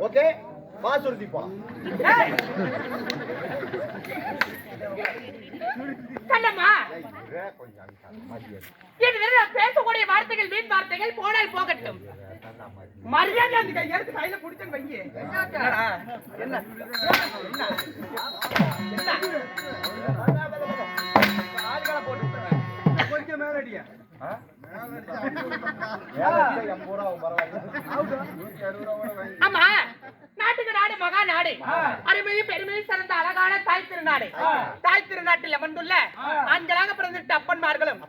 Okay வா சுருதி போலாம் கண்ணம்மா பேசக்கூடிய வார்த்தைகள் வீண் வார்த்தைகள் போனால் போகட்டும். மரியாதை. அந்த கையில புடிச்சு வைங்க. என்னடா? என்ன என்ன? என்ன? ஆமா. நாட்டுக்கு நாடு மகா நாடு. அருமையும் பெருமையும் சிறந்த அழகான தாய் திருநாடு. தாய் திருநாட்டில் அமர்ந்துள்ள ஆண்களாக பிறந்திட்ட அப்பன்மார்களும்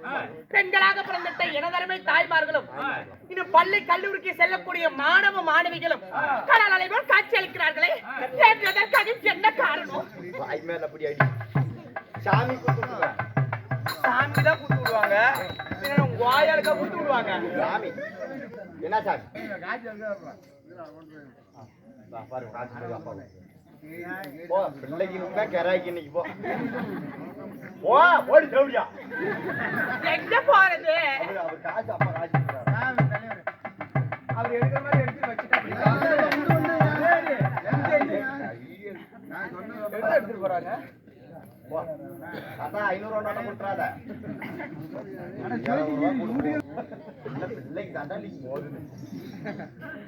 பெண்களாக பிறந்திட்ட இனதருமை தாய்மார்களும் இன்னும் பள்ளி கல்லூரிக்கு செல்லக்கூடிய மாணவ மாணவிகளும் கடல் அலைவோல் காட்சி அளிக்கிறார்களே. எதற்காக என்ன காரணம். சாமி. சாமி தான் கூட்டு விடுவாங்க. வாயாளுக்கா கூட்டு விடுவாங்க. சாமி. என்ன சாமி? பாரு, காசு கொடுக்கு. போ. பிள்ளைக்கு கராய்க்கு இன்னைக்கு போ. போ ஓடி தேவடியா எங்க போறது? அவர் அவர் காசு அப்பா காசு கொடுக்குறாரு. அவர் எடுக்கிற மாதிரி எடுத்து வச்சுட்டா எடுத்துட்டு போறாங்க. அதான் ஐநூறு ரூபா நோட்டை கொடுத்துறாத.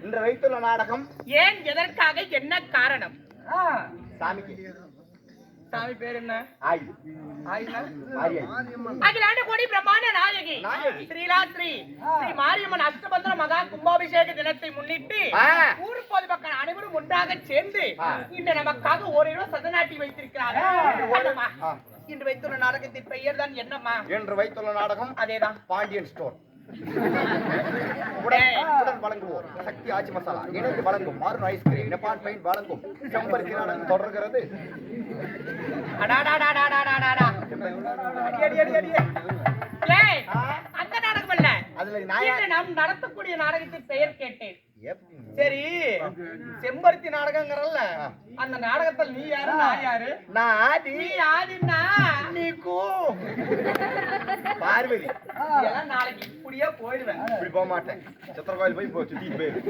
இன்று வைத்துள்ள நாடகம். ஏன் எதற்காக என்ன காரணம்? சாமிக்கு. சாமி பேர் என்ன? ஆய். அகிலாண்ட கோடி பிரம்மாண்ட நாயகி. நாயகி. ஸ்ரீலாத்ரி ஸ்ரீ. மாரியம்மன் அஷ்டபந்திர மகா கும்பாபிஷேக தினத்தை முன்னிட்டு. ஊர் பொதுமக்கள் அனைவரும் ஒன்றாக சேர்ந்து. இன்று நமக்காக ஓரிடம் சதநாட்டி வைத்திருக்கிறார்கள். இன்று வைத்துள்ள நாடகத்தின் பெயர் தான் என்னம்மா? என்று வைத்துள்ள நாடகம் அதேதான். பாண்டியன் ஸ்டோர் உடன் வழங்குவோம் சக்தி ஆச்சி மசாலா இணைந்து வழங்கும் மாறுன் ஐஸ்கிரீம் பெயிண்ட் வழங்கும் செம்பருத்தி நாடகம் தொடர்கிறது. அந்த நாடகம் அல்ல. அதுல நான் நடத்தக்கூடிய நாடகத்தின் பெயர் கேட்டேன்? சரி செம்பருத்தி நாடகங்கிறல்ல. அந்த நாடகத்தில் நீ யாரு நான் யாரு? நான் ஆதி. நீ ஆதின்னா? நீக்கு பார்வதி. இதெல்லாம் நாளைக்கு இப்படியே போயிடுவேன். இப்படி போக மாட்டேன் சித்திர கோயில் போய் போ சுத்திட்டு போயிரு.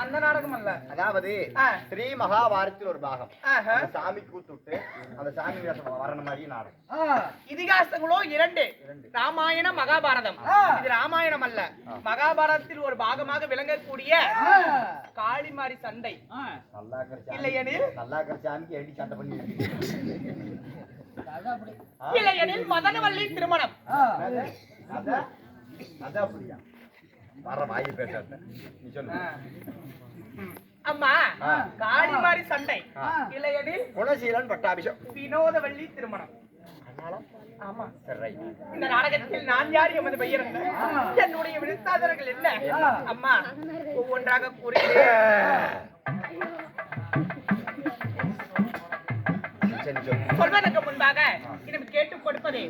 அந்த நாடகம் அல்ல அதாவது. ஸ்ரீ மகாபாரத்தில் ஒரு பாகம். சாமி கூத்துட்டு அந்த சாமி வரண மாதிரி நாடகம். இதிகாசங்களோ இரண்டு. ராமாயணம் மகாபாரதம். இது ராமாயணம் அல்ல மகாபாரதத்தில் ஒரு பாகமாக விளங்கக்கூடிய காளிமாரி சண்டை. இல்லையெனில்? நல்லா இருக்கிற சாமிக்கு எடி சண்டை பண்ணி இல்லையெனில் மதனவல்லி திருமணம். அத? அத அப்படியா? வர வாயை பேசாத. நீ சொல்லு. அம்மா ஆ. காளிமாரி சண்டை. இல்லையெனில் குணசீலன் பட்டாபிஷம். வினோதவல்லி திருமணம். அதனால? ஆமா. சரி ரைட். இந்த நாடகத்தில் நான் யார் எமது பெயர் என்ன என்னுடைய விழுத்தாதர்கள் என்ன? அம்மா ஒவ்வொன்றாக சொல்லு சொல்வதற்கு முன்பாக இனம் கேட்டுக் கொடுப்பதே